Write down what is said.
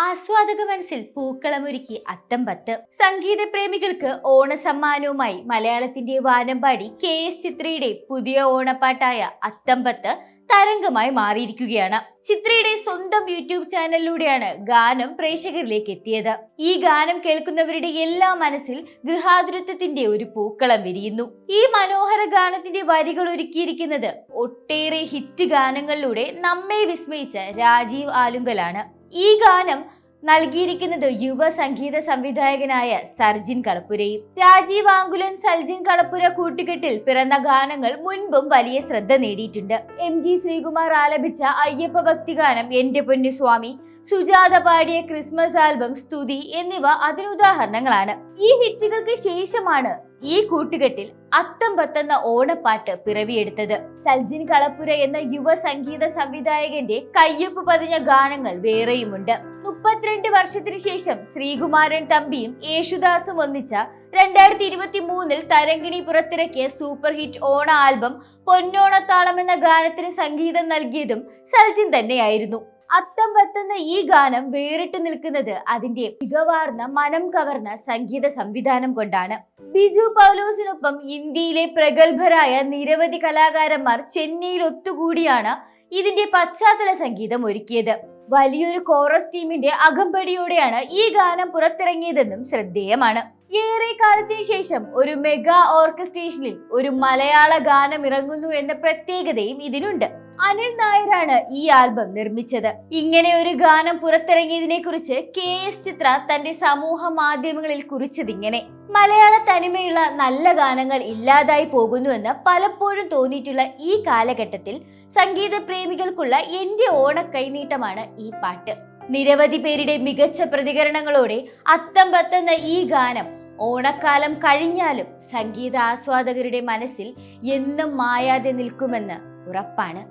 ആസ്വാദക മനസ്സിൽ പൂക്കളമൊരുക്കി അത്തംപത്ത്. സംഗീത പ്രേമികൾക്ക് ഓണസമ്മാനവുമായി മലയാളത്തിന്റെ വാനമ്പാടി K S ചിത്രയുടെ പുതിയ ഓണപ്പാട്ടായ അത്തംപത്ത് തരംഗമായി മാറിയിരിക്കുകയാണ്. ചിത്രയുടെ സ്വന്തം യൂട്യൂബ് ചാനലിലൂടെയാണ് ഗാനം പ്രേക്ഷകരിലേക്ക് എത്തിയത്. ഈ ഗാനം കേൾക്കുന്നവരുടെ എല്ലാ മനസ്സിൽ ഗൃഹാതുരത്വത്തിന്റെ ഒരു പൂക്കളം വിരിയുന്നു. ഈ മനോഹര ഗാനത്തിന്റെ വരികൾ ഒരുക്കിയിരിക്കുന്നത് ഒട്ടേറെ ഹിറ്റ് ഗാനങ്ങളിലൂടെ നമ്മെ വിസ്മയിച്ച രാജീവ് ആലുങ്കലാണ്. ഈ ഗാനം നൽകിയിരിക്കുന്നത് യുവ സംഗീത സംവിധായകനായ സർജിൻ കളപ്പുരയും രാജീവ് ആങ്കുലൻ സർജിൻ കളപ്പുര കൂട്ടുകെട്ടിൽ പിറന്ന ഗാനങ്ങൾ മുൻപും വലിയ ശ്രദ്ധ നേടിയിട്ടുണ്ട്. എം ജി ശ്രീകുമാർ ആലപിച്ച അയ്യപ്പ ഭക്തി ഗാനം എന്റെ പൊന്നു സ്വാമി സുജാത പാടിയ ക്രിസ്മസ് ആൽബം സ്തുതി എന്നിവ അതിനുദാഹരണങ്ങളാണ്. ഈ ഹിറ്റുകൾക്ക് ശേഷമാണ് ഈ കൂട്ടുകെട്ടിൽ അത്തം പത്തെന്ന ഓണപ്പാട്ട് പിറവിയെടുത്തത്. സൽജിൻ കളപ്പുര എന്ന യുവ സംഗീത സംവിധായകന്റെ കയ്യൊപ്പ് പതിഞ്ഞ ഗാനങ്ങൾ വേറെയുമുണ്ട്. മുപ്പത്തിരണ്ട് വർഷത്തിനു ശേഷം ശ്രീകുമാരൻ തമ്പിയും യേശുദാസും ഒന്നിച്ച രണ്ടായിരത്തി ഇരുപത്തി മൂന്നിൽ തരങ്കിണി പുറത്തിറക്കിയ സൂപ്പർ ഹിറ്റ് ഓണ ആൽബം പൊന്നോണത്താളം എന്ന ഗാനത്തിന് സംഗീതം നൽകിയതും സൽജിൻ തന്നെയായിരുന്നു. അത്തം പത്തുന്ന ഈ ഗാനം വേറിട്ട് നിൽക്കുന്നത് അതിന്റെ മികവാർന്ന മനം കവർന്ന സംഗീത സംവിധാനം കൊണ്ടാണ്. ബിജു പൗലോസിനൊപ്പം ഇന്ത്യയിലെ പ്രഗത്ഭരായ നിരവധി കലാകാരന്മാർ ചെന്നൈയിൽ ഒത്തുകൂടിയാണ് ഇതിന്റെ പശ്ചാത്തല സംഗീതം ഒരുക്കിയത്. വലിയൊരു കോറസ് ടീമിന്റെ അകമ്പടിയോടെയാണ് ഈ ഗാനം പുറത്തിറങ്ങിയതെന്നും ശ്രദ്ധേയമാണ്. ഏറെ കാലത്തിന് ശേഷം ഒരു മെഗാ ഓർക്കസ്ട്രേഷനിൽ ഒരു മലയാള ഗാനം ഇറങ്ങുന്നു എന്ന പ്രത്യേകതയും ഇതിനുണ്ട്. അനിൽ നായരാണ് ഈ ആൽബം നിർമ്മിച്ചത്. ഇങ്ങനെ ഒരു ഗാനം പുറത്തിറങ്ങിയതിനെ കുറിച്ച് കെ എസ് ചിത്ര തന്റെ സമൂഹ മാധ്യമങ്ങളിൽ കുറിച്ചതിങ്ങനെ. മലയാള തനിമയുള്ള നല്ല ഗാനങ്ങൾ ഇല്ലാതായി പോകുന്നുവെന്ന് പലപ്പോഴും തോന്നിയിട്ടുള്ള ഈ കാലഘട്ടത്തിൽ സംഗീത പ്രേമികൾക്കുള്ള എന്റെ ഓണ കൈനീട്ടമാണ് ഈ പാട്ട്. നിരവധി പേരുടെ മികച്ച പ്രതികരണങ്ങളോടെ അത്തം പത്തുന്ന ഈ ഗാനം ഓണക്കാലം കഴിഞ്ഞാലും സംഗീത ആസ്വാദകരുടെ മനസ്സിൽ എന്നും മായാതെ നിൽക്കുമെന്ന് ഉറപ്പാണ്.